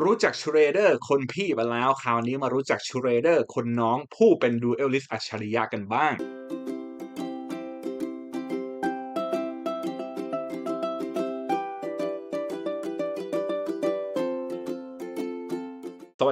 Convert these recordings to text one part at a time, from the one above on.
รู้จักชูเรเดอร์คนพี่ไปแล้ว คราวนี้มารู้จักชูเรเดอร์คนน้องผู้เป็นดูเอลลิสอัจฉริยะกันบ้าง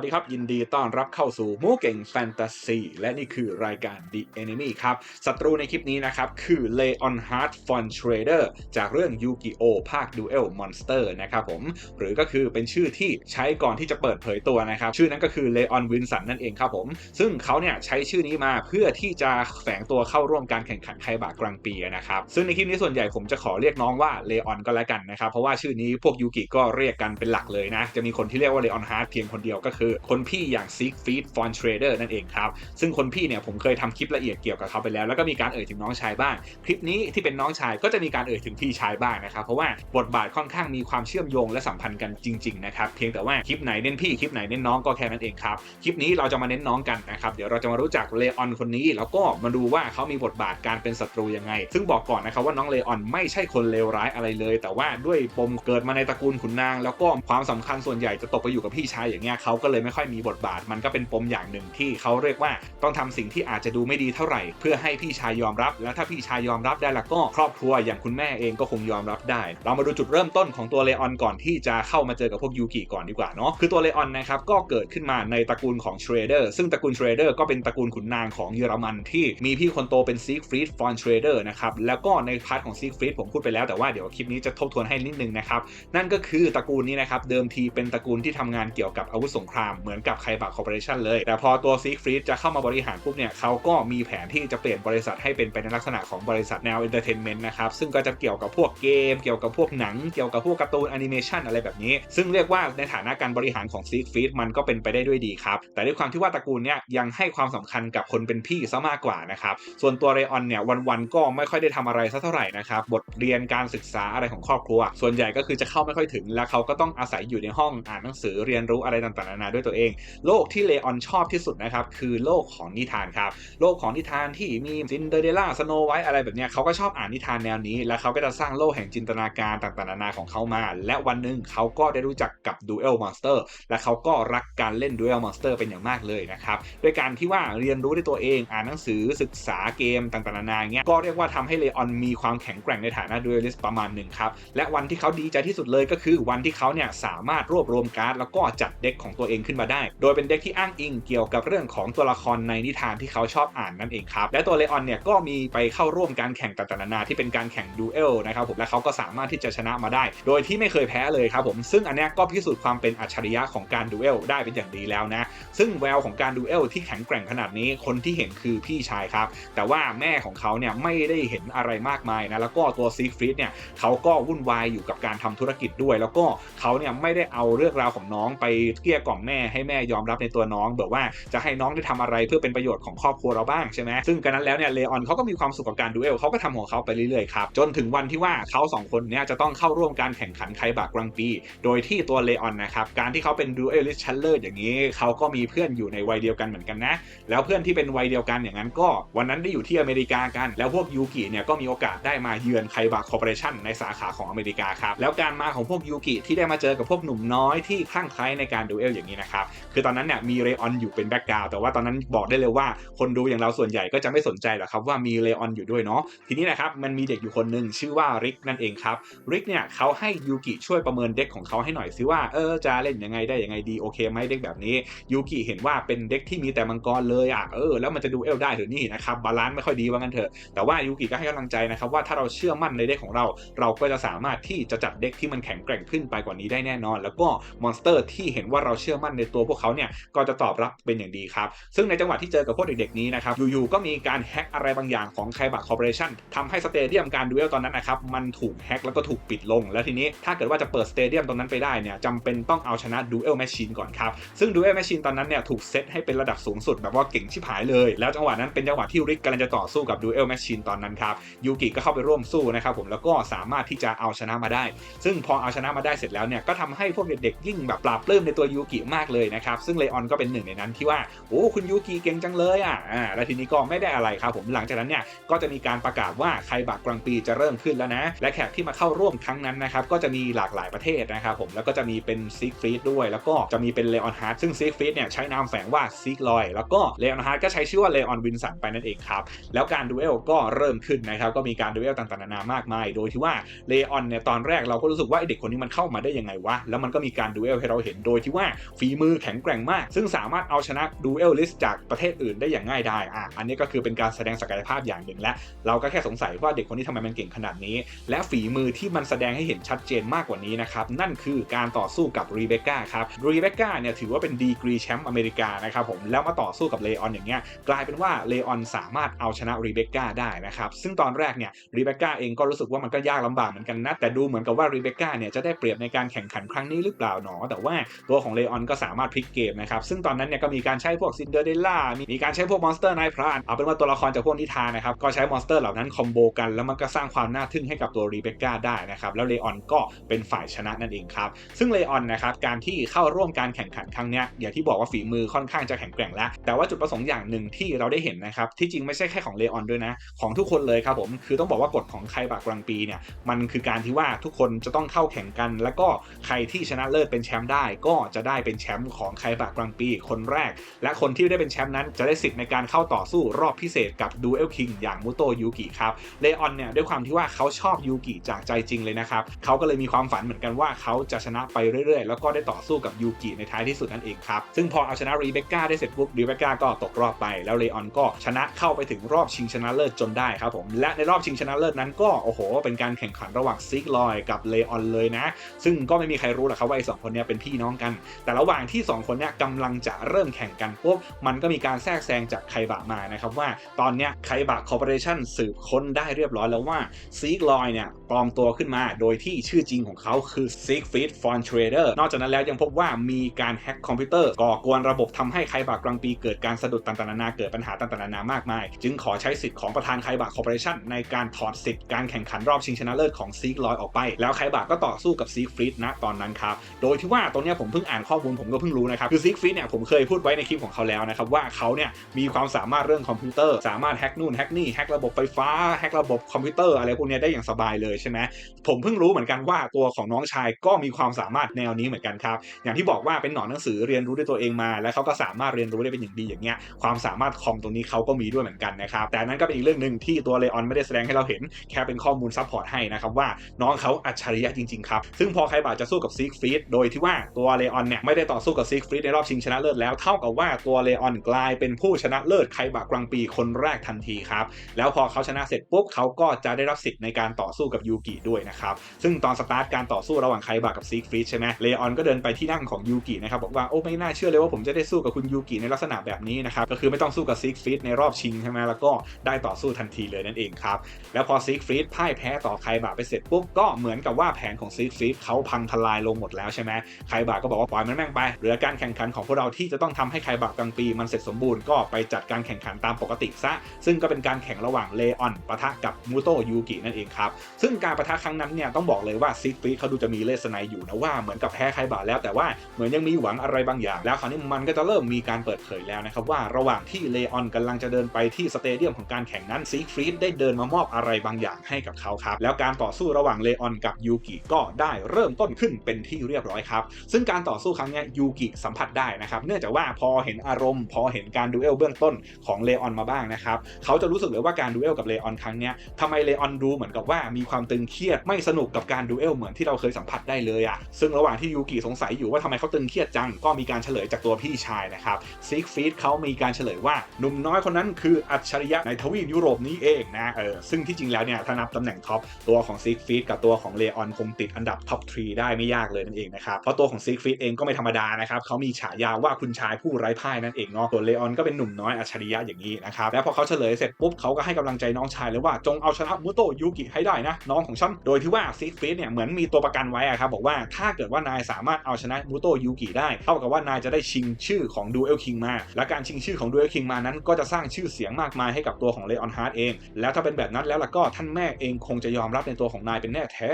วัสดีครับ ยินดีต้อนรับเข้าสู่มูเก่งแฟนตาซีและนี่คือรายการ The Enemy ครับศัตรูในคลิปนี้นะครับ คือ Leon Hart von Schrader จากเรื่อง Yu-Gi-Oh! ภาค Duel Monster นะครับผม หรือก็คือเป็นชื่อที่ใช้ก่อนที่จะเปิดเผยตัวนะครับ ชื่อนั้นก็คือ Leon Wilson นั่นเองครับผม ซึ่งเขาเนี่ยใช้ชื่อนี้มาเพื่อที่จะแฝงตัวเข้าร่วมการแข่งขันไคบากลางปีนะครับซึ่งในคลิปนี้ส่วนใหญ่ผมจะขอเรียกน้องว่า Leon ก็แล้วกันนะครับเพราะว่าชื่อนี้พวกยูกิก็เรียกกันเป็นหลักเลยนะจะมีคนที่เรียกว่า Leon Hart เพียงคนเดียวก็คือคนพี่อย่างซิกฟีดฟอนเทรเดอร์นั่นเองครับ ซึ่งคนพี่เนี่ยผมเคยทำคลิปละเอียดเกี่ยวกับเขาไปแล้ว แล้วก็มีการเอ่ยถึงน้องชายบ้าง คลิปนี้ที่เป็นน้องชายก็จะมีการเอ่ยถึงพี่ชายบ้างนะครับ เพราะว่าบทบาทค่อนข้างมีความเชื่อมโยงและสัมพันธ์กันจริงๆนะครับ เพียงแต่ว่าคลิปไหนเน้นพี่คลิปไหนเน้นน้องก็แค่นั้นเองครับ คลิปนี้เราจะมาเน้นน้องกันนะครับ เดี๋ยวเราจะมารู้จักเลออนคนนี้ แล้วก็มาดูว่าเขามีบทบาทการเป็นศัตรูยังไง ซึ่งบอกก่อนนะครับว่าน้องเลออนไม่ใช่คนเลวร้ายอะไรเลย แต่ว่าด้วยปมเกิดมาในตระกูลขุนนาง แล้วก็ความสำคัญส่วนใหญ่จะตกไปอยู่กับพี่ชายอย่างเงี้ยเขาก็เลยไม่ค่อยมีบทบาท มันก็เป็นปมอย่างหนึ่งที่เขาเรียกว่าต้องทำสิ่งที่อาจจะดูไม่ดีเท่าไหร่ เพื่อให้พี่ชายยอมรับ แล้วถ้าพี่ชายยอมรับได้แล้วก็ครอบครัวอย่างคุณแม่เองก็คงยอมรับได้ เรามาดูจุดเริ่มต้นของตัวเลออนก่อนที่จะเข้ามาเจอกับพวกยูกิก่อนดีกว่าเนาะคือตัวเลออนนะครับก็เกิดขึ้นมาในตระกูลของเทรเดอร์ซึ่งตระกูลเทรเดอร์ก็เป็นตระกูลขุนนางของเยอรมันที่มีพี่คนโตเป็นซีกฟรีดฟอนเทรเดอร์นะครับแล้วก็ในพาร์ทของซีกฟรีดผมพูดไปแล้วแต่ว่าเดี๋ยวคลิปนี้จะทบทวนให้นิดนึงนะครับนั่นก็คือตระกูลนี้นะครับเดิมทีเป็นตระกูลที่ทำงานเกี่ยวกับอาวุธสงครามเหมือนกับไคบะคอร์ปอเรชันเลย แต่พอตัวซีฟรีดจะเข้ามาบริหารปุ๊บเนี่ยเขาก็มีแผนที่จะเปลี่ยนบริษัทให้เป็นไปในลักษณะของบริษัทแนวเอนเตอร์เทนเมนต์นะครับ ซึ่งก็จะเกี่ยวกับพวกเกม เกี่ยวกับพวกหนัง เกี่ยวกับพวกการ์ตูนแอนิเมชันอะไรแบบนี้ ซึ่งเรียกว่าในฐานะการบริหารของซีฟรีดมันก็เป็นไปได้ด้วยดีครับ แต่ด้วยความที่ว่าตระกูลเนี่ยยังให้ความสำคัญกับคนเป็นพี่ซะมากกว่านะครับ ส่วนตัวเรออนเนี่ยวันๆก็ไม่ค่อยได้ทำอะไรสักเท่าไหร่นะครับ บทเรียนการศึกษาอะไรของครอบครัว ส่วนใหญ่ก็คือจะเข้าไม่ค่อยถึง แล้วเขาก็ต้องอาศัยอยู่ในห้องอ่านหนังสือเรียนรู้อะไรต่างๆนานาด้วยตัวเอง โลกที่เลออนชอบที่สุดนะครับคือโลกของนิทานครับโลกของนิทานที่มีซินเดอเรลล่าสโนไวท์อะไรแบบเนี้ยเขาก็ชอบอ่านนิทานแนวนี้ และเขาก็จะสร้างโลกแห่งจินตนาการต่างๆนานาของเขามา และวันหนึ่งเขาก็ได้รู้จักกับดูเอลมอนสเตอร์และเขาก็รักการเล่นดูเอลมอนสเตอร์เป็นอย่างมากเลยนะครับด้วยการที่ว่าเรียนรู้ด้วยตัวเองอ่านหนังสือศึกษาเกมต่างๆนานาเงี้ยก็เรียกว่าทำให้เลออนมีความแข็งแกร่งในฐานะดูเอลิสประมาณหนึ่งครับและวันที่เขาดีใจที่สุดเลยก็คือวันที่เขาเนี่ยสามารถรวบรวมการ์ดแล้วก็จัดเด็กของตัวเองขึ้นมาได้ โดยเป็นเด็กที่อ้างอิงเกี่ยวกับเรื่องของตัวละครในนิทานที่เขาชอบอ่านนั่นเองครับ และตัวเลออนเนี่ยก็มีไปเข้าร่วมการแข่งต่างๆนานาที่เป็นการแข่งดูเอลนะครับผมและเขาก็สามารถที่จะชนะมาได้ โดยที่ไม่เคยแพ้เลยครับผมซึ่งอันนี้ก็พิสูจน์ความเป็นอัจฉริยะของการดูเอลได้เป็นอย่างดีแล้วนะ ซึ่งแววของการดูเอลที่แข็งแกร่งขนาดนี้คนที่เห็นคือพี่ชายครับ แต่ว่าแม่ของเขาเนี่ยไม่ได้เห็นอะไรมากมายนะแล้วก็ตัวซีฟรีดเนี่ยเขาก็วุ่นวายอยู่กับการทำธุรกิจด้วย แล้วก็เขาเนี่ยไม่ได้เอาเรื่องราวของน้องไปเกลี้ยกล่อมแม่ให้แม่ยอมรับในตัวน้องแบบว่าจะให้น้องได้ทำอะไรเพื่อเป็นประโยชน์ของครอบครัวเราบ้างใช่ไหมซึ่งกันนั้นแล้วเนี่ยเลออนเขาก็มีความสุขกับการดูเอลเขาก็ทำของเขาไปเรื่อยๆครับจนถึงวันที่ว่าเขาสองคนเนี่ยจะต้องเข้าร่วมการแข่งขันไคบากกลางปี โดยที่ตัวเลออนนะครับการที่เขาเป็นดูเอลิสชันเลอร์อย่างนี้เขาก็มีเพื่อนอยู่ในวัยเดียวกันเหมือนกันนะแล้วเพื่อนที่เป็นวัยเดียวกันอย่างนั้นก็ วันนั้นได้อยู่ที่อเมริกากัน แล้วพวกยูกิเนี่ยก็มีโอกาสได้มาเยือนไคบาคอร์ปอเรชั่นในสาขาของอเมริกาครับแล้วการมาของพวกยูกิที่ได้มาเจอกับพวกหนุ่มน้อยที่คลั่งไคล้ในการดูเอลอย่างนี้นะครับ คือตอนนั้นเนี่ยมีเรออนอยู่เป็นแบ็กกราวแต่ว่าตอนนั้นบอกได้เลยว่าคนดูอย่างเราส่วนใหญ่ก็จะไม่สนใจหรอกครับว่ามีเรออนอยู่ด้วยเนาะทีนี้นะครับมันมีเด็กอยู่คนหนึ่งชื่อว่าริกนั่นเองครับริกเนี่ยเขาให้ยูกิช่วยประเมินเด็กของเขาให้หน่อยซิว่าเออจะเล่นยังไงได้ยังไงดีโอเคไหมเด็กแบบนี้ยูกิเห็นว่าเป็นเด็กที่มีแต่มังกรเลยอะเออแล้วมันจะดูเอลได้หรือนี่นะครับบาลานซ์ไม่ค่อยดีว่างั้นเถอะแต่ว่ายูกิก็ให้กำลังใจนะครับว่าถ้าเราเชื่อมั่นในเด็กของเรา เราก็จะสามารถที่จะจัดเด็กที่มันแข็งแกร่งขึ้นไปกว่านี้ได้แน่นอน แล้วก็มอนสเตอร์ที่เห็นว่าเราเชื่อมั่นในตัวพวกเขาเนี่ยก็จะตอบรับเป็นอย่างดีครับ ซึ่งในจังหวะที่เจอกับพวกเด็กๆนี้นะครับอยู่ๆก็มีการแฮ็กอะไรบางอย่างของไคบะคอร์ปอเรชั่นทำให้สเตเดียมการดูเอลตอนนั้นนะครับมันถูกแฮ็กแล้วก็ถูกปิดลง แล้วทีนี้ถ้าเกิดว่าจะเปิดสเตเดียมตรงนั้นไปได้เนี่ยจำเป็นต้องเอาชนะดูเอลแมชชีนก่อนครับซึ่งดูเอลแมชชีนตอนนั้นเนี่ยถูกเซตให้เป็นระดับสูงสุดแบบว่าเก่งชิบหายเลย แล้วจังหวะนั้นเป็นจังหวะที่ริกกำลังจะต่อสู้กับดูเอลแมชชีนตอนนั้นครับยูกิก็เข้าไปร่วมสู้นะครับผมแล้วก็สามารถที่จะเอาชนะมาได้ ซึ่งพอเอาชนะมาได้เสร็จแล้วเนี่ยก็ทำให้พวกเด็กๆยิ่งแบบปราบปลื้มในตัวยูกิมากเลยนะครับ ซึ่งเลออนก็เป็นหนึ่งในนั้นที่ว่าโอ้คุณยูกิเก่งจังเลยอะอ่าแล้วทีนี้ก็ไม่ได้อะไรครับผมหลังจากนั้นเนี่ยก็จะมีการประกาศว่าไคบะกลางปีจะเริ่มขึ้นแล้วนะ และแขกที่มาเข้าร่วมครั้งนั้นนะครับก็จะมีหลากหลายประเทศนะครับผมแล้วก็จะมีเป็นซิกฟรีดด้วย แล้วก็จะมีเป็นเลออนฮาร์ดซึ่งซิกฟรีดเนี่ยใช้นามแฝงว่าซิกลอยแล้วก็เลออนฮาร์ดก็ใช้ชื่อว่าเลออนวินสันไปนั่นเองครับแล้วการดูเอลก็เริ่มขึ้นนะครับก็มีการดูเอลต่างๆนานามากมาย โดยที่ว่าเลออนเนี่ยตอนแรกเราก็รู้สึกว่าไอเด็กคนนี้มันเข้ามาได้ยังไงวะแล้วมันก็มีการดูเอลให้เราเห็นโดยที่ว่าฝีมือแข็งแกร่งมาก ซึ่งสามารถเอาชนะดูเอลลิสจากประเทศอื่นได้อย่างง่ายไดายอะอันนี้ก็คือเป็นการแสดงศักยภาพอย่างหนึ่งและเราก็แค่สงสัยว่าเด็กคนนี้ทำไมมันเก่งขนาดนี้ และฝีมือที่มันแสดงให้เห็นชัดเจนมากกว่านี้นะครับนั่นคือการต่อสู้กับรีเบคก้าครับรีเบคก้าเนี่ยถือว่าเป็นดีกรีแชมป์อเมริกานะครับผมแล้วมาต่อสู้กับเลออนอย่างเงี้ยกลายเป็นว่าเลออนสามารถเอาชนะรีเบคก้าได้นะครับซึ่งตอนแรกเนี่ยรีเบคก้าเองก็รู้สึกว่ามันก็ยากลำบากเหมือนกันนะแต่ดูเหมือนกับว่ารีเบคก้าเนี่ยจะได้เปรียบในการแข่งขันครั้งนี้หรือเปล่าหนอแต่ว่าตัวของเลออนก็สามารถพลิกเกมนะครับซึ่งตอนนั้นเนี่ยก็มีการใช้พวกซินเดอเรลล่ามีการใช้พวกมอนสเตอร์ไนท์พรานเอาเป็นว่าตัวละครจากพวกนิทานนะครับก็ใช้มอนสเตอร์เหล่านั้นคอมโบกันแล้วมันก็สร้างความน่าทึ่งให้กับตัวรีเบคก้าได้นะครับแล้วเลออนก็เป็นฝ่ายชนะนั่นเองครับซึ่งเลออนนะครับการที่เข้าร่วมการแข่งขันครั้งนี้อย่างที่บอกว่าฝีมือค่อนข้างจะแข็งแกร่งแล้ว แต่ว่าจุดประสงค์อย่างหนึ่งที่เราได้เห็นนะครับที่จริงไม่ใช่แค่ของเลออนด้วยนะของทุกคนเลยครับผมคือต้องบอกว่ากฎของไคบากกลางปีเนี่ยมันคือการที่ว่าทุกคนจะต้องเข้าแข่งกัน แล้วก็ใครที่ชนะเลิศเป็นแชมป์ได้ก็จะได้เป็นแชมป์ของไคบากกลางปีคนแรก และคนที่ได้เป็นแชมป์นั้นจะได้สิทธิ์ในการเข้าต่อสู้รอบพิเศษกับดูเอลคิงอย่างมุโตยูกิครับเลออนเนี่ยด้วยความที่ว่าเขาชอบยูกิจากใจจริงเลยนะครับเขาก็เลยมีความฝันเหมือนกันว่าเขาจะชนะไปเรื่อยๆ แล้วก็ได้ต่อสู้กับยูกิในท้ายที่สุดนั่นเองครับซึ่งพอเอาชนะรีเบคก้าได้เสร็จปุ๊บรีเบคก้าก็ตกรอบไป แล้วเลออนก็ชนะเข้าไปถึงรอบชิงชนะเลิศจนได้ครับผมและในรอบชิงชนะเลิศนั้นก็โอ้โห เป็นการแข่งขันระหว่างซิกลอยกับเลออนเลยนะ ซึ่งก็ไม่มีใครรู้หรอกครับว่าไอ้สองคนนี้เป็นพี่น้องกันแต่ระหว่างที่2คนเนี้กำลังจะเริ่มแข่งกันปุ๊บมันก็มีการแทรกแซงจากไคบะมานะครับว่าตอนเนี้ยไคบะคอร์ปอเรชั่นสืบค้นได้เรียบร้อยแล้วว่าซิกลอยเนี่ยปลอมตัวขึ้นมาโดยที่ชื่อจริงของเขาคือซิกฟิตฟอนเทรเดอร์นอกจากนั้นแล้วยังพบว่ามีการแฮ็กคอมพิวเตอร์ก่อกวนระบบทำให้ไคบะกลางปีเกิดการสะดุดต่างๆนานาเกิดปัญหาต่างๆนานามากมาย จึงขอใช้สิทธิ์ของประธานไคบะคอร์ปอเรชั่นในการถอดสิทธิ์การแข่งขันรอบชิงชนะเลิศของซีกลอยออกไป แล้วไคบะก็ต่อสู้กับซีกฟรีดนะตอนนั้นครับโดยที่ว่าตรงเนี้ยผมเพิ่งอ่านข้อมูลผมก็เพิ่งรู้นะครับคือซีกฟรีดเนี่ยผมเคยพูดไว้ในคลิปของเขาแล้วนะครับว่าเขาเนี่ยมีความสามารถเรื่องคอมพิวเตอร์สามารถแฮกนู่นแฮกนี่แฮกระบบไฟฟ้าแฮกระบบคอมพิวเตอร์อะไรพวกนี้ได้อย่างสบายเลยใช่ไหมผมเพิ่งรู้เหมือนกันว่าตัวของน้องชายก็มีความสามารถแนวนี้เหมือนกันครับอย่างที่บอกว่าเป็นหนอนหนังสือเรียนรู้ด้วยตัวเองมา แล้วเขาก็สามารถเรียนรู้ได้เป็นอย่างดีอย่างเงี้ยความสามารถคอมตรงนี้เขาก็มีด้วยเหมือนกันนะครับแต่นั้นก็เป็นอีกเรื่องหนึ่งที่ตัวเลออนไม่ได้แสดงให้เราเห็นแค่เป็นข้อมูลซัพพอร์ตให้นะครับว่าน้องเขาอัจฉริยะจริงๆครับซึ่งพอไคบะจะสู้กับซิกฟีดโดยที่ว่าตัวเลออนเนี่ยไม่ได้ต่อสู้กับซิกฟรีดในรอบชิงชนะเลิศแล้วเท่ากับว่าตัวเลออนกลายเป็นผู้ชนะเลิศไคบะกลางปีคนแรกทันทีครับ แล้วพอเขาชนะเสร็จปุ๊บเขาก็จะได้รับสิทธิ์ในการต่อสู้กับยูกิด้วยนะครับ ซึ่งตอนสตาร์ทการต่อสู้ระหว่างไคบะกับซิกฟรีดใช่ไหมเลออนก็เดินไปที่นั่งของยูกินะครับบอกว่าโอ้ไม่น่าเชื่อเลยว่าผมจะได้สู้กับคุณยูกิในลักษณะแบบนี้นะครับก็คือไม่ต้องสู้กับซิกฟรีดในรอบชิงใช่ไหมแล้วก็ได้ต่อสู้ทันทีเลยนั่นเองครับแล้วพอซิกฟรีดพ่ายแพ้ต่อไคบะไปเสร็จปุ๊บก็เหมือนกับว่าแผนของซิกฟรีดเขาพังทลายลงหมดแล้วใช่ไหมไคบะก็บอกว่าปล่อยมันแม่งไปเหลือการแข่งขันของพวกเราที่จะต้องทำให้ไคบะกลางปี มันเสร็จสมบูรณ์ก็ไปจัดการแข่งขันตามปกติซะ ซึ่งก็เป็นการแข่งระหว่างเลออนปะทะกับมูโตยูกินั่นเองครับ ซึ่งการปะทะครั้งนั้นเนี่ยต้องบอกเลยว่าซิกฟรีดเขาดูจะมีเลสไนอยู่นะว่าเหมือนกับแพ้ไคบะแล้วแต่ว่าเหมือนยังมีหวังอะไรบางอย่าง แล้วคราวนี้มันก็จะเริ่มมีการเปิดเผยแล้วนะครับว่าระหว่างที่เลออนกำลังจะเดินไปที่สเตเดียมของการแข่งนั้นซิกฟรีดได้เดินมามอบอะไรบางอย่างให้กับเขาครับแล้วการต่อสู้ระหว่างเลออนกับยูกิก็ได้เริ่มต้นขึ้นเป็นที่เรียบร้อยครับซึ่งการต่อสู้ครั้งนี้ยูกิสัมผัสได้นะครับเนื่องจากว่าพอเห็นอารมณ์ พอเห็นการดูเอลเบื้องต้นของเลออนมาบ้างนะครับเขาจะรู้สึกเลยว่าการดูเอลกับเลออนครั้งนี้ทำไมเลออนดูเหมือนกับว่ามีความตึงเครียดไม่สนุกกับการดูเอลเหมือนที่เราเคยสัมผัสได้เลยอะซึ่งระหว่างที่ยูกิสงสัยอยู่ว่าทำไมเขาตึงเครียดจังก็มีการเฉลยจากตัวพี่ชายนะครับซิกฟีดเขามีการเฉลยว่าหนุ่มน้อยคนนั้นคืออัจฉริยะในทวีปยุโรปนี้เองนะเออซึ่งที่จริงแล้วเนี่ยถ้านับตำแหน่งท็อปตัวของซิกฟีดกับตัวของเลออนคงติดอันดับท็อปทรีได้ไม่ยากเลยนั่นเองนะครับเพราะตัวของซิกฟีดเองก็ไม่ธรรมดานะครับเขามีฉายาว่าคุณชายผู้ไร้พ่ายนั่นเองเนาะส่วนเลออนก็เป็นหนุ่มน้อยอัจฉริยะอย่างนี้นะครับแล้วพอเขาเฉลยเสร็จปุ๊บเขาก็ให้กำลังใจน้องชายเลยว่าจงเอาชนะมุโตยูกิให้ได้นะน้องของฉันโดยที่ว่าซิกฟีดเนี่ยเหมือนมีตัวประกันไว้อะครับบอกว่าถ้าเกิดว่านายสามารถเอาชนะมุโตยูกิได้เท่ากับว่านายจะได้ชิงชื่อของดูเอลคิงมา และการชิงชื่อของดูเอลคิงมานั้น ก็จะสร้างชื่อเสียงมากมายให้กับตัวของเลออนฮาร์ดเอง แล้วถ้าเป็นแบบนั้นแล้วล่ะก็ท่านแม่เองคงจะยอมรับในตัวของนายเป็นแน่แท้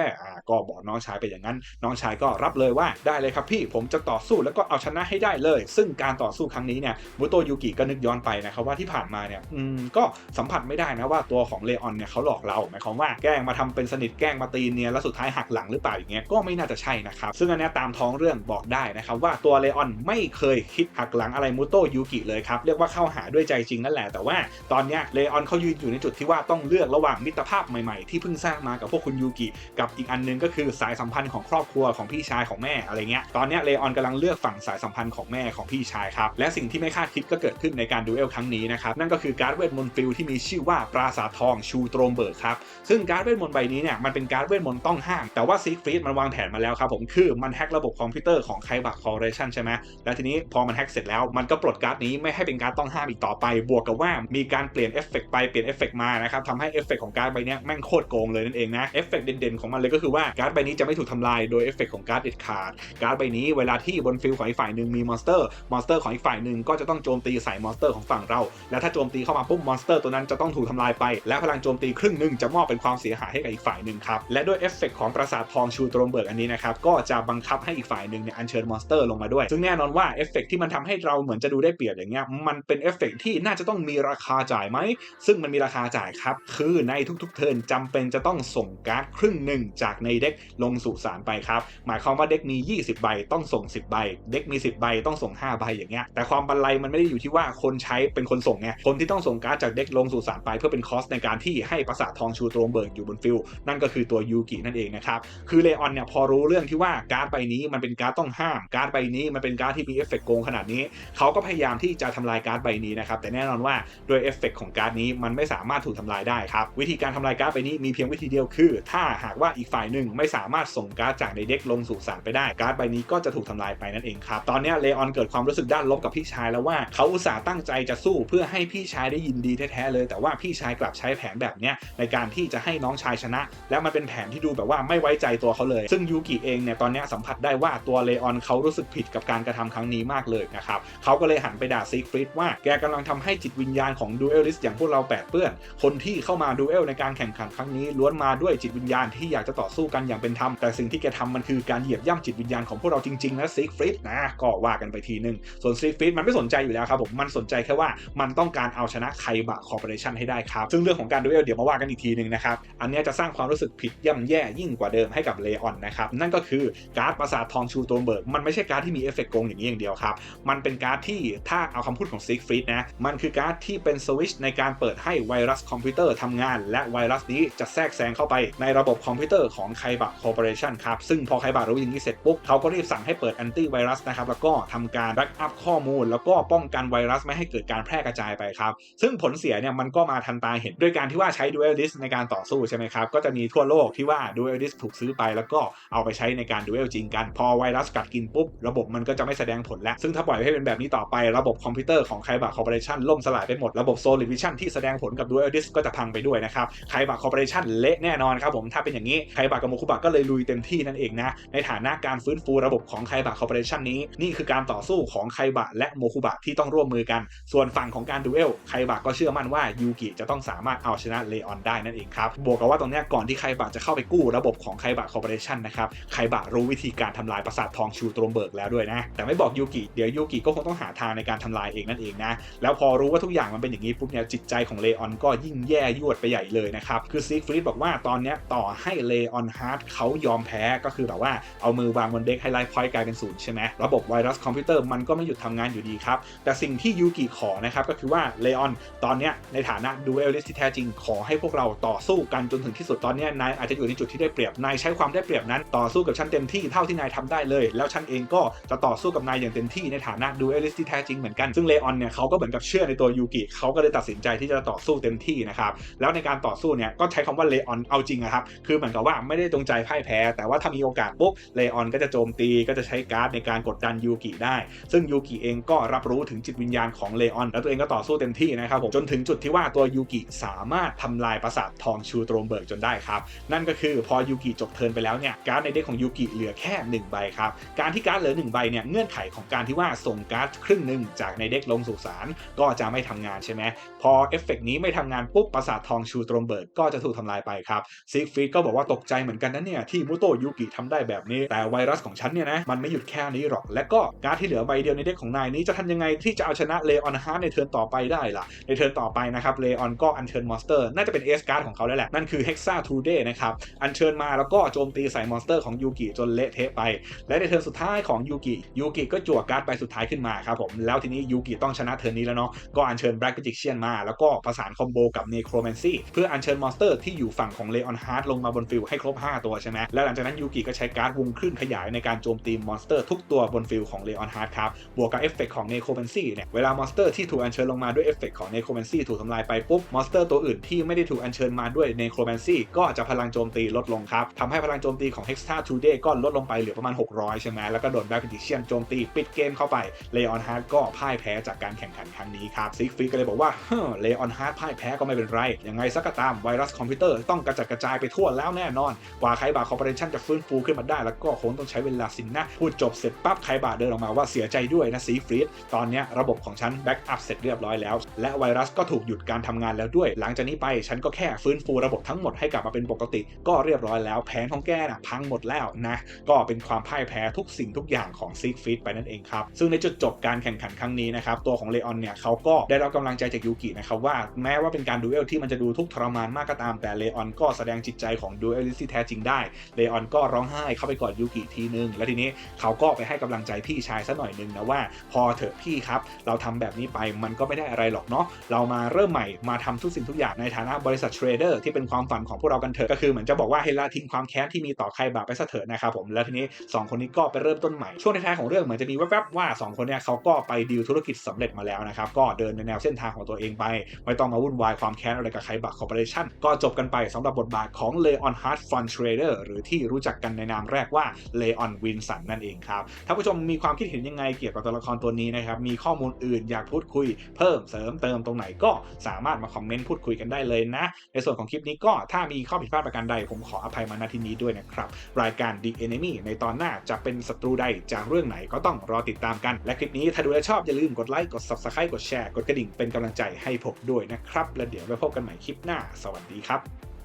ก็บอกน้องชายไปอย่างนั้น น้องชายก็รับเลยว่าได้เลยครับพี่ผมจะต่ออสู้แล้วก็เอาชนะให้ได้เลย ซึ่งการต่อสู้ครั้งนี้เนี่ยมุโตยูกิก็นึกย้อนไปนะครับว่าที่ผ่านมาเนี่ยอืมก็สัมผัสไม่ได้นะว่าตัวของเลออนเนี่ยเขาหลอกเราหมายความว่าแกล้งมาทำเป็นสนิทแกล้งมาตีเนียนแล้วสุดท้ายหักหลังหรือเปล่าอย่างเงี้ยก็ไม่น่าจะใช่นะครับซึ่งอันเนี้ยตามท้องเรื่องบอกได้นะครับว่าตัวเลออนไม่เคยคิดหักหลังอะไรมุโตยูกิเลยครับเรียกว่าเข้าหาด้วยใจจริงนั่นแหละแต่ว่าตอนเนี้ยเลออนเขายืนอยู่ในจุดที่ว่าต้องเลือกระหว่างมิตรภาพใหม่ๆ ที่เพิ่งสร้างมากับพวกคุณยูกิกับอีกอันนึงก็คือสายสัมพันธ์ของครอบครัวของพี่ชายของแม่อะไรเงี้ยตอนเนี้ยเลออนกำลังเลือกฝั่งสายสัมพันธ์ของแม่ของพี่ชายครับ และสิ่งที่ไม่คาดคิดก็เกิดขึ้นในการดูเอลครั้งนี้นะครับ นั่นก็คือการ์ดเวทมนต์ฟิลที่มีชื่อว่าปราสาททองชูโตรมเบิร์กครับ ซึ่งการ์ดเวทมนต์ใบนี้เนี่ยมันเป็นการ์ดเวทมนต์ต้องห้าม แต่ว่าซีฟรีดมันวางแผนมาแล้วครับผมคือมันแฮกระบบคอมพิวเตอร์ของไคบักคอร์เรชันใช่ไหมแล้วทีนี้พอมันแฮกเสร็จแล้วมันก็ปลดการ์ดนี้ไม่ให้เป็นการ์ดต้องห้ามอีกต่อไป บวกกับว่ามีการเปลี่ยนเอฟเฟกต์ไปเปลี่ยนเอฟเฟกต์มานะครับทำให้เอฟเฟกของการ์ดใบนี้แม่งโคตรโกงเลยนั่นเองนะเอฟเฟกเด่นๆของมันเลยก็คือว่าการ์ดใบนี้จะไม่ถูกทำลายโดยเอฟเฟกของการ์ดเด็ดขาดการ์ดใบนี้เวลาที่บนฟิลของอีกฝ่ายหนึ่งมีมอนสเตอร์ มอนสเตอร์ของอีกฝ่ายหนึ่งก็จะต้องโจมตีใส่มอนสเตอร์ของฝั่งเรา และถ้าโจมตีเข้ามาปุ๊บมอนสเตอร์ตัวนั้นจะต้องถูกทำลายไป และพลังโจมตีครึ่งหนึ่งจะมอบเป็นความเสียหายให้กับอีกฝ่ายหนึ่งครับ และด้วยเอฟเฟกต์ของปราสาททองชูตรมเบิร์กอันนี้นะครับ ก็จะบังคับให้อีกฝ่ายหนึ่งเนี่ยอัญเชิญมอนสเตอร์ลงมาด้วย ซึ่งแน่นอนว่าเอฟเฟกต์ที่มันทำให้เราเหมือนจะดูได้เปรียบอย่างเงี้ย มันเป็นเอฟเฟกต์ที่น่าจะต้องมีราคาจ่ายไหม ซึ่งมันมีราคาจ่ายครับ คือในทุกๆเทิร์นจำเป็นจะต้องส่งการ์ดครึ่งหนึ่งจากในเด็กลงสู่สารไปครับ หมายความว่าเด็กมี 20 ใบต้องส่ง 10 ใบเด็กมี 10 ใบต้องส่ง 5 ใบอย่างเงี้ยแต่ความบันไลมันไม่ได้อยู่ที่ว่าคนใช้เป็นคนส่งไงคนที่ต้องส่งการ์ดจากเด็กลงสู่สารไปเพื่อเป็นคอสในการที่ให้ปราสาททองชูโตรมเบิร์กอยู่บนฟิลนั่นก็คือตัวยูกินั่นเองนะครับคือเลออนเนี่ยพอรู้เรื่องที่ว่าการ์ดใบนี้มันเป็นการ์ดต้องห้ามการ์ดใบนี้มันเป็นการ์ดที่มีเอฟเฟกต์โกงขนาดนี้เขาก็พยายามที่จะทำลายการ์ดใบนี้นะครับแต่แน่นอนว่าโดยเอฟเฟกต์ของการ์ดนี้มันไม่สามารถถูกทำลายได้ครับวิธีการทำลายการ์ดใบนี้มีเพียงวิธีเดียวคือ ถ้าหากว่าอีกฝ่ายหนึ่งไม่สามารถส่งการ์ดจากในเด็กลงสู่สารไปได้การ์ดใบนี้ก็จะถูกทำลายไปนั่นเองครับ ตอนนี้เลออนเกิดความรู้สึกด้านลบกับพี่ชายแล้วว่าเขาอุตส่าห์ตั้งใจจะสู้เพื่อให้พี่ชายได้ยินดีแท้ๆเลย แต่ว่าพี่ชายกลับใช้แผนแบบนี้ในการที่จะให้น้องชายชนะ แล้วมันเป็นแผนที่ดูแบบว่าไม่ไว้ใจตัวเขาเลย ซึ่งยูกิเองเนี่ยตอนนี้สัมผัสได้ว่าตัวเลออนเขารู้สึกผิดกับการกระทำครั้งนี้มากเลยนะครับเขาก็เลยหันไปด่าซิกฟริดว่าแกกำลังทำให้จิตวิญญาณของดูเอลิสอย่างพวกเราแปดเปื้อน คนที่เข้ามาดูเอลในการแข่งขันครั้งนี้ล้วนมาด้วยจิตวิญญาณที่อยากจะต่อสู้กันอย่างเป็นธรรมแต่สิ่งที่แกทำมันคือการเหยียบย่ำจิตวิญญาณของพวกเราจริงๆนะซิกฟริดนะก็ว่ากันไปทีนึง ส่วนซิกฟริดมันไม่สนใจอยู่แล้วครับผมมันสนใจแค่ว่ามันต้องการเอาชนะไคบะคอร์ปอเรชันให้ได้ครับ ซึ่งเรื่องของการดูเอลเดี๋ยวมาว่ากันอีกทีนึงนะครับอันนี้จะสร้างความรู้สึกผิดย่ำแย่ยิ่งกว่าเดิมให้กับเลออนนะครับนั่นก็คือการ์ดปราสาททองชูโตนเบิร์กมันไม่ใช่การ์ดที่มีเอฟเฟกต์โกงอย่างนี้อย่างเดียวครับมันเป็นการ์ดที่ถ้าเอาคำพูดของซิกฟริดนะมันคือการ์ดที่เป็นสวิชในการเปิดให้ไวรัสคอมพิวเตอร์ทำงาน และไวรัสนี้จะแทรกแซงเข้าไปในระบบคอมพิวเตอร์ของไคบะคอร์ปอเรชันครับซึ่งพอไคบะรู้อย่างนี้เสร็จปุ๊บเขาก็รีบสั่งให้เปิดแอนตีไวรัสนะครับ แล้วก็ทำการแบ็กอัพข้อมูล แล้วก็ป้องกันไวรัสไม่ให้เกิดการแพร่กระจายไปครับ ซึ่งผลเสียเนี่ยมันก็มาทันตาเห็นด้วยการที่ว่าใช้ดูเอลดิสในการต่อสู้ใช่ไหมครับ ก็จะมีทั่วโลกที่ว่าดูเอลดิสถูกซื้อไป แล้วก็เอาไปใช้ในการดูเอลจริงกัน พอไวรัสกัดกินปุ๊บ ระบบมันก็จะไม่แสดงผลแล้ว ซึ่งถ้าปล่อยให้เป็นแบบนี้ต่อไประบบคอมพิวเตอร์ของไคบะคอร์ปอเรชันล่มสลายไปหมดระบบโซลิดวิชั่นที่แสดงผลกับดูเอลดิสก็จะพังไปด้วยนะครับไคบะคอร์ปอเรชันเละแน่นอนครับผมถ้าเป็นอย่างนี้ไคบะกับโมคุบะก็เลยลุยเต็มที่นั่นเองนะในฐานะการฟื้นฟูระบบของไคบะคอร์ปอเรชันนี้ นี่คือการต่อสู้ของไคบะและโมคุบะที่ต้องร่วมมือกัน ส่วนฝั่งของการดูเอลไคบะก็เชื่อมั่นว่ายูกิจะต้องสามารถเอาชนะเลออนได้นั่นเองครับ บวกกับว่าตรงนี้ก่อนที่ไคบะจะเข้าไปกู้ระบบของไคบะคอร์ปอเรชันนะครับไคบะรู้วิธีการทำลายปราสาททองชูโตรมเบิร์กแล้วด้วยนะ แต่ไม่บอกยูกิ เดี๋ยวยูกิก็คงต้องหาทางในการทำลายเองนั่นเองนะ แล้วพอรู้ว่าทุกอย่างมันเป็นอย่างนี้ปุ๊บเนี่ยจิตใจของเลออนก็ยิ่งแย่ยวดไปใหญ่เลยนะครับ คือซิกฟรีดบอกว่าตอนนี้ต่อให้เลออนฮาร์ดเขายอมแพ้ก็คือแบบว่าเอามือวางบนเด็กให้ไลฟ์พอยต์กลายเป็นศูนใช่ไหมระบบไวรัสคอมพิวเตอร์มันก็ไม่หยุดทำงานอยู่ดีครับ แต่สิ่งที่ยูกิขอนะครับก็คือว่าเลออนตอนเนี้ยในฐานะดูเอลิสที่แท้จริงขอให้พวกเราต่อสู้กันจนถึงที่สุดตอนนี้นายอาจจะอยู่ในจุดที่ได้เปรียบนายใช้ความได้เปรียบนั้นต่อสู้กับฉันเต็มที่เท่าที่นายทำได้เลย แล้วฉันเองก็จะต่อสู้กับนายอย่างเต็มที่ในฐานะดูเอลิสที่แท้จริงเหมือนกันซึ่งเลออนเนี่ยเขาก็เหมือนกับเชื่อในตัวยูกิเขาก็เลยตัดสินใจที่จะต่อสู้เต็มที่นะครับแล้วในการต่อสู้เนี่ยก็ใช้คำว่าเลออนเอาจริงนะครับคือเหมือนกับว่าไม่ได้จงใจพ่ายแพ้ แต่ว่าถ้ามีโอกาสปุ๊บเลออนก็จะโจมตีก็จะใช้การดในการกดดันยูกิได้ ซึ่งยูกิเองก็รับรู้ถึงจิตวิญญาณของเลออน แล้วตัวเองก็ต่อสู้เต็มที่นะครับผมจนถึงจุดที่ว่าตัวยูกิสามารถทำลายปราสาททองชูโตรมเบิร์กจนได้ครับ นั่นก็คือพอยูกิจบเทินไปแล้วเนี่ยการ์ดในเด็กของยูกิเหลือแค่ 1 ใบครับ การที่การ์ดเหลือ 1 ใบเนี่ยเงื่อนไขของการที่ว่าส่งการ์ดครึ่งหนึ่งจากในเด็กลงสู่สารก็จะไม่ทำงานใช่ไหมพอเอฟเฟกนี้ไม่ทำงานปุ๊บปราสาททองชูโตรมเบิร์กก็จะถูกทำลายไปครับซิกฟีดก็บอกว่าตกใจเหมือนกันนะเนี่ยที่มุโตยูกิทำได้แบบนี้แต่ไวรัสของฉันเนี่ยนะมันไม่หยุดแค่นี้หรอก และก็การดที่เหลือใบเดียวในเด็กของนายนี้จะทำยังไงที่จะเอาชนะเลออนฮาร์ในเทิร์นต่อไปได้ล่ะ ในเทิร์นต่อไปนะครับเลออนก็อัญเชิญมอนสเตอร์น่าจะเป็นเอสการ์ดของเขาแล้วแหละ นั่นคือ Hexa t o d a y นะครับอัญเชิญมาแล้วก็โจมตีใส่มอนสเตอร์ของยูกิจนเละเทะไป และในเทิร์นสุดท้ายของยูกิยูกิก็จั่วการ์ดใบสุดท้ายขึ้นมาครับผมแล้วทีนี้ยูกิต้องชนะเทิร์นนี้แล้วเนาะก็อัญเชิญ Black Magician มาแล้วก็ประสานคอมโบกับ Necromancy เพื่ออัญเชิญมอนสเตอร์ที่อยู่ฝั่งของเลออนฮาร์ลงมาบนฟิลให้ครบ 5 ตัวใช่ไหมแล้วหลังจากนั้นยูกิก็ใช้การ์ดวงคลื่นขยายในการโจมตีมอนสเตอร์ทุกตัวบนฟิลของเลออนฮาร์ดครับ บวกกับเอฟเฟกของ Necromancy เนี่ย เวลามอนสเตอร์ที่ถูกอัญเชิญลงมาด้วยเอฟเฟกของ Necromancy ถูกทำลายไปปุ๊บ มอนสเตอร์ตัวอื่นที่ไม่ได้ถูกอัญเชิญมาด้วย Necromancy ก็จะพลังโจมตีลดลงครับทำให้พลังโจมตีของ Hexa Today ก็ลดลงไปเหลือประมาณ 600 ใช่ไหมแล้วก็โดน Black Magician โจมตีปิดเกมเข้าไปเลออนฮาร์ดก็พ่ายแพ้จากการแข่งขันครั้งนี้ครับซิกฟีก็เลยบอกว่าเฮ้อเลออนฮาร์ดพ่ายแพ้ก็ไม่เป็นไรยังไงสักก็ตามไวรัสคอมพิวเตอร์ต้องกระจัดกระจายไปทั่วแล้วแน่นอนกว่าไคบาคอร์ปอเรชันจะฟื้นฟูขึ้นมาได้แล้วก็คงต้องใช้เวลาสินนะพูดจบเสร็จปั๊บไคบาเดินออกมาว่าเสียใจด้วยนะซีฟรีดตอนนี้ระบบของฉันแบ็กอัพเสร็จเรียบร้อยแล้ว และไวรัสก็ถูกหยุดการทำงานแล้วด้วย หลังจากนี้ไปฉันก็แค่ฟื้นฟูระบบทั้งหมดให้กลับมาเป็นปกติ ก็เรียบร้อยแล้วแผนของแกน่ะพังหมดแล้วนะก็เป็นความพ่ายแพ้ทุกสิ่งทุกอย่างของซีฟรีดไปนั่นเองครับซึ่งในจุดจบการแข่งขันครั้งนี้นะครับตัวของเลออนเนี่ยเขาก็ได้รับกำลังใจจากยูกินะครับว่าแม้ว่าเป็นการดูเอลที่มันจะดูทุกทรมานมากก็ตามแต่เลออนก็แสดงจิตใจของดูเอลิสที่แท้จริงได้เลออนก็ร้องไห้เข้าไปกอดยูกิทีนึงแล้วทีนี้เขาก็็ไปให้กำลังใจพี่ชายซะหน่อยนึงนะว่า พอเถอะพี่ครับ เราทำแบบนี้ไปมันก็ไม่ได้อะไรหรอกเนาะเรามาเริ่มใหม่มาทำทุกสิ่งทุกอย่างในฐานะบริษัทเทรดเดอร์ที่เป็นความฝันของพวกเรากันเถอะก็คือเหมือนจะบอกว่าให้ละทิ้งความแค้นที่มีต่อใครบาปไปซะเถอะนะครับผมแล้วทีนี้สองคนนี้ก็ไปเริ่มต้นใหม่ช่วงท้ายของเรื่องเหมือนจะมีแวบๆว่าสองคนเนี้ยเขาก็ไปดีลธุรกิจสำเร็จมาแล้วนะครับก็เดินในแนวเส้นทางของตัวเองไป ไม่ต้องมาวุ่นวายความแค้นอะไรกับใครบาปคอร์ปอเรชั่นก็จบกันไปสำหรับบทบาทของ Leon Hart Fund Trader หรือที่รู้จักกันในนามแรกว่า Leon Winson นั่นเองครับถ้านผู้ชมมีความคิดเห็นยังไงเกี่ยวกับตัวละครตัวนี้นะครับมีข้อมูลอื่นอยากพูดคุยเพิ่มเสริมเติมตรงไหนก็สามารถมาคอมเมนต์พูดคุยกันได้เลยนะ ในส่วนของคลิปนี้ก็ถ้ามีข้อผิดพลาดประการใด ผมขออภัยมาณที่นี้ด้วยนะครับรายการ The Enemy ในตอนหน้าจะเป็นศัตรูใดจากเรื่องไหนก็ต้องรอติดตามกัน และคลิปนี้ถ้าดูและชอบอย่าลืมกดไลค์กด Subscribe กดแชร์กดกระดิ่งเป็นกำลังใจให้ผมด้วยนะครับ และเดี๋ยวไว้พบกันใหม่คลิปหน้า สวัสดีครับ